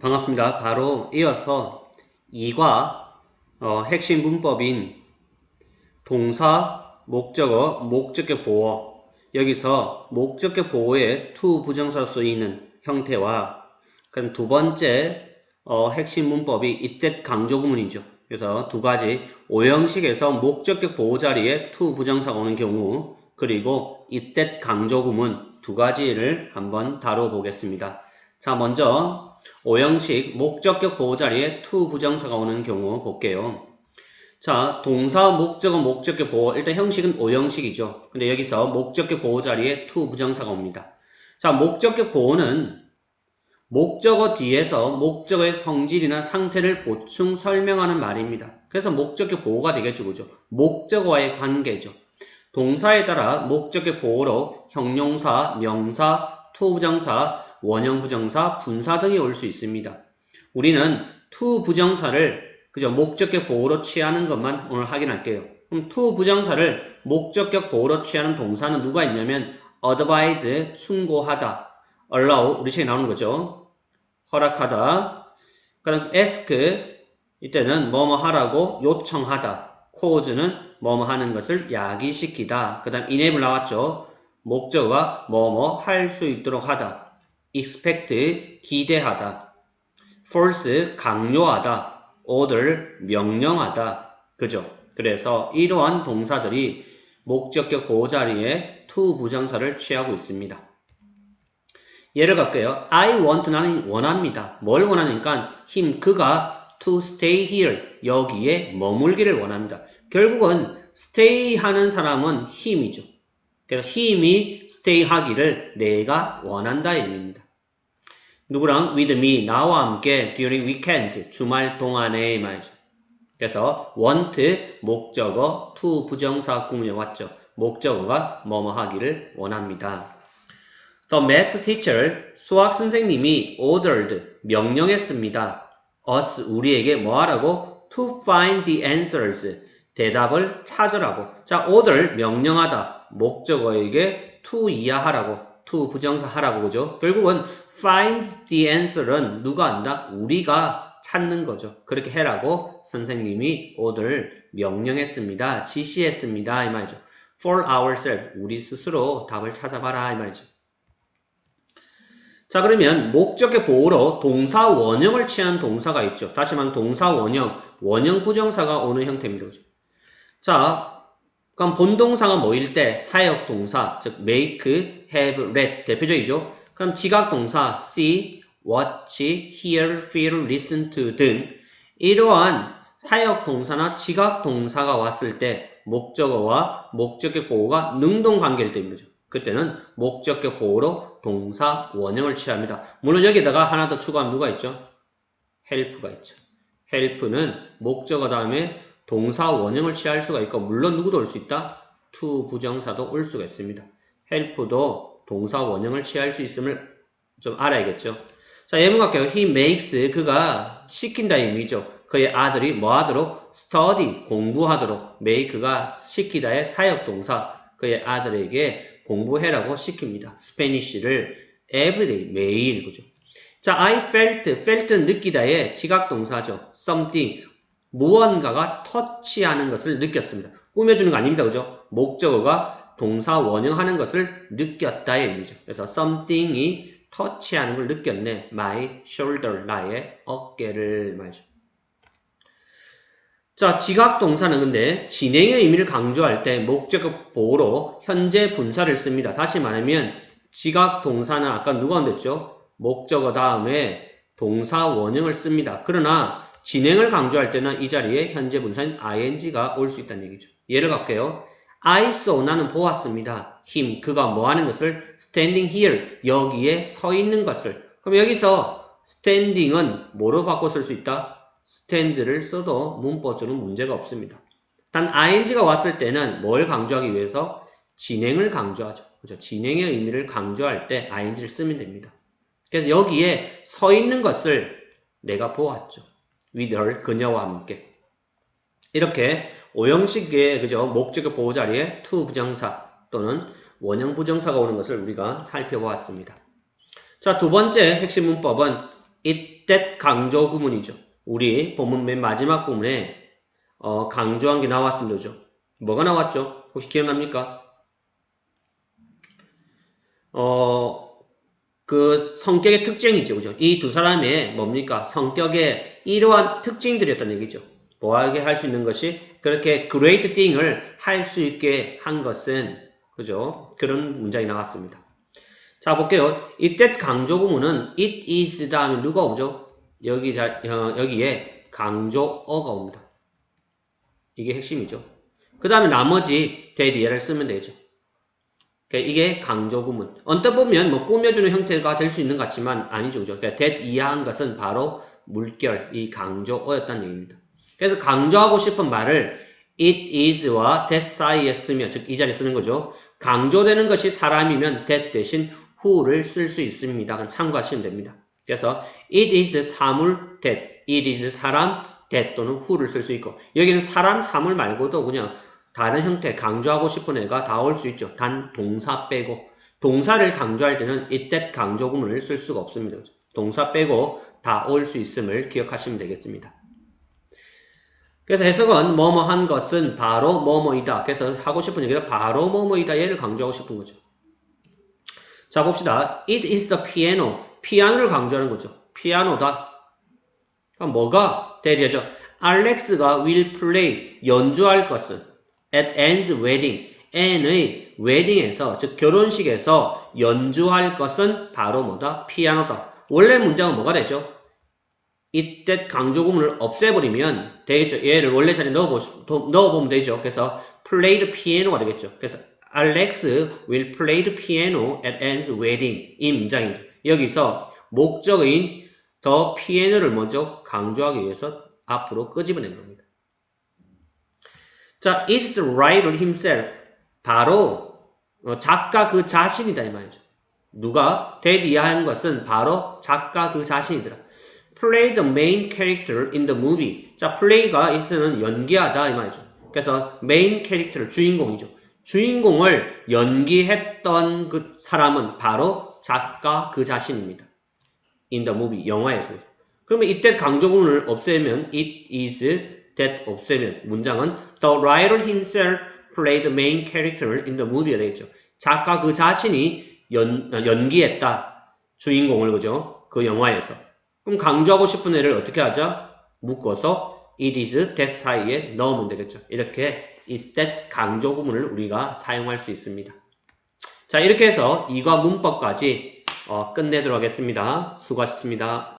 반갑습니다. 바로 이어서 2과 어, 핵심 문법인 동사, 목적어, 목적격 보어 여기서 목적격 보어에 to 부정사 쓰이는 형태와 그럼 두 번째 어, 핵심 문법이 이때 강조 구문이죠. 그래서 두 가지 오형식에서 목적격 보호 자리에 to 부정사가 오는 경우 그리고 이때 강조 구문 두 가지를 한번 다뤄보겠습니다. 자, 먼저 오형식 목적격 보호 자리에 to 부정사가 오는 경우 볼게요. 자, 동사, 목적어, 목적격 보호. 일단 형식은 오형식이죠. 근데 여기서 목적격 보호 자리에 to 부정사가 옵니다. 자, 목적격 보호는 목적어 뒤에서 목적어의 성질이나 상태를 보충 설명하는 말입니다. 그래서 목적격 보호가 되겠죠. 그죠? 목적어와의 관계죠. 동사에 따라 목적격 보호로 형용사, 명사, to 부정사, 원형 부정사, 분사 등이 올 수 있습니다. 우리는 to 부정사를 그죠 목적격 보호로 취하는 것만 오늘 확인할게요. 그럼 to 부정사를 목적격 보호로 취하는 동사는 누가 있냐면 advise 충고하다, allow 우리 책에 나오는 거죠. 허락하다. 그럼 ask 이때는 뭐뭐 하라고 요청하다. cause는 뭐뭐 하는 것을 야기시키다. 그다음 enable 나왔죠. 목적어가 뭐뭐 할 수 있도록 하다. Expect 기대하다. force 강요하다. order 명령하다. 그죠? 그래서 이러한 동사들이 목적격 보호 자리에 to 부정사를 취하고 있습니다. 예를 갈게요. I want 나는 원합니다. 뭘 원하니까 him 그가 to stay here 여기에 머물기를 원합니다. 결국은 stay 하는 사람은 him이죠. 그래서 힘이 stay 하기를 내가 원한다 의미입니다. 누구랑 with me 나와 함께 during weekends 주말 동안에 말이죠. 그래서 want 목적어 to 부정사 구문에 왔죠. 목적어가 뭐뭐 하기를 원합니다. The math teacher 수학 선생님이 ordered 명령했습니다. us 우리에게 뭐 하라고 to find the answers 대답을 찾으라고. 자, order 명령하다. 목적어에게 to 이하하라고. to 부정사 하라고 그죠? 결국은 find the answer은 누가 한다? 우리가 찾는 거죠. 그렇게 해라고 선생님이 order 명령했습니다. 지시했습니다. 이 말이죠. for ourselves 우리 스스로 답을 찾아봐라 이 말이죠. 자 그러면 목적의 보호로 동사 원형을 취한 동사가 있죠. 다시 말하면 동사 원형, 원형 부정사가 오는 형태입니다. 자, 그럼 본동사가 뭐일 때 사역 동사, 즉 make, have, read 대표적이죠. 그럼 지각 동사 see, watch, hear, feel, listen to 등 이러한 사역 동사나 지각 동사가 왔을 때 목적어와 목적격 보호가 능동 관계를 때문이죠. 그때는 목적격 보호로 동사 원형을 취합니다. 물론 여기다가 하나 더 추가하면 누가 있죠? help가 있죠. help는 목적어 다음에 동사 원형을 취할 수가 있고 물론 누구도 올 수 있다. to 부정사도 올 수가 있습니다. help도 동사 원형을 취할 수 있음을 좀 알아야겠죠. 자, 예문 갈게요. He makes 그가 시킨다 의미죠. 그의 아들이 뭐 하도록 study 공부하도록 make가 시키다의 사역 동사 그의 아들에게 공부해라고 시킵니다. 스페니쉬를 everyday 매일 그죠. 자, I felt felt는 느끼다의 지각 동사죠. something 무언가가 터치하는 것을 느꼈습니다. 꾸며주는 거 아닙니다. 그죠? 목적어가 동사 원형하는 것을 느꼈다의 의미죠. 그래서 something이 터치하는 걸 느꼈네. my shoulder 나의 어깨를 말이죠. 자, 지각 동사는 근데 진행의 의미를 강조할 때 목적어 보호로 현재 분사를 씁니다. 다시 말하면 지각 동사는 아까 누가 언댔죠? 목적어 다음에 동사 원형을 씁니다. 그러나 진행을 강조할 때는 이 자리에 현재 분사인 ing가 올 수 있다는 얘기죠. 예를 갈게요. I saw 나는 보았습니다. him 그가 뭐 하는 것을 standing here 여기에 서 있는 것을 그럼 여기서 standing은 뭐로 바꿔 쓸 수 있다? stand를 써도 문법적으로 문제가 없습니다. 단 ing가 왔을 때는 뭘 강조하기 위해서 진행을 강조하죠. 그죠? 진행의 의미를 강조할 때 ing를 쓰면 됩니다. 그래서 여기에 서 있는 것을 내가 보았죠. With her 그녀와 함께 이렇게 오형식의 그죠 목적의 보호 자리에 to 부정사 또는 원형 부정사가 오는 것을 우리가 살펴보았습니다. 자, 두 번째 핵심 문법은 it that 강조 구문이죠. 우리 본문 맨 마지막 부분에 어, 강조한 게 나왔습니다. 그죠? 뭐가 나왔죠? 혹시 기억납니까? 어, 그 성격의 특징이죠. 그죠? 이 두 사람의 뭡니까? 성격의 이러한 특징들이었다는 얘기죠. 뭐하게 할 수 있는 것이 그렇게 great thing을 할 수 있게 한 것은 그죠? 그런 문장이 나왔습니다. 자, 볼게요. 이때 강조 구문은 it is 다음에 누가 오죠? 여기 자, 어, 여기에 강조어가 옵니다. 이게 핵심이죠. 그 다음에 나머지 대리어를 쓰면 되죠. 그러니까 이게 강조 구문. 언뜻 보면 뭐 꾸며주는 형태가 될 수 있는 것 같지만 아니죠. 그죠? 그러니까 that 이하한 것은 바로 물결, 이 강조어였다는 얘기입니다. 그래서 강조하고 싶은 말을 it is와 that 사이에 쓰면, 즉 이 자리에 쓰는 거죠. 강조되는 것이 사람이면 that 대신 who를 쓸 수 있습니다. 그럼 참고하시면 됩니다. 그래서 it is 사물 that, it is 사람 that 또는 who를 쓸 수 있고 여기는 사람 사물 말고도 그냥 다른 형태 강조하고 싶은 애가 다 올 수 있죠. 단 동사 빼고 동사를 강조할 때는 that 강조 구문을 쓸 수가 없습니다. 동사 빼고 다 올 수 있음을 기억하시면 되겠습니다. 그래서 해석은 뭐뭐 한 것은 바로 뭐뭐이다. 그래서 하고 싶은 얘기는 바로 뭐뭐이다. 얘를 강조하고 싶은 거죠. 자 봅시다. It is the piano. 피아노를 강조하는 거죠. 피아노다. 그럼 뭐가 대리하죠? 알렉스가 will play 연주할 것은 at Anne's wedding. Anne의 웨딩에서 즉 결혼식에서 연주할 것은 바로 뭐다? 피아노다. 원래 문장은 뭐가 되죠? it that 강조 구문을 없애버리면 되겠죠. 얘를 원래 자리에 넣어보, 도- 넣어보면 되죠. 그래서 play the piano가 되겠죠. 그래서 Alex will play the piano at Anne's wedding 이 문장이죠. 여기서 목적인 더 피아노를 먼저 강조하기 위해서 앞으로 끄집어낸 겁니다. 자, is the writer himself 바로 어, 작가 그 자신이다 이 말이죠. 누가 대리한 것은 바로 작가 그 자신이더라. play the main character in the movie. 자, play가 있으면 연기하다 이 말이죠. 그래서 main character 주인공이죠. 주인공을 연기했던 그 사람은 바로 작가 그 자신입니다. in the movie 영화에서. 그러면 이때 강조문을 없애면 it is that 없애면 문장은 the writer himself played the main character in the movie가 되겠죠. 작가 그 자신이 연, 연기했다 주인공을 그죠 그 영화에서. 그럼 강조하고 싶은 애를 어떻게 하자? 묶어서 it is that 사이에 넣으면 되겠죠. 이렇게 이 that 강조 구문을 우리가 사용할 수 있습니다. 자 이렇게 해서 이과 문법까지 어, 끝내도록 하겠습니다. 수고하셨습니다.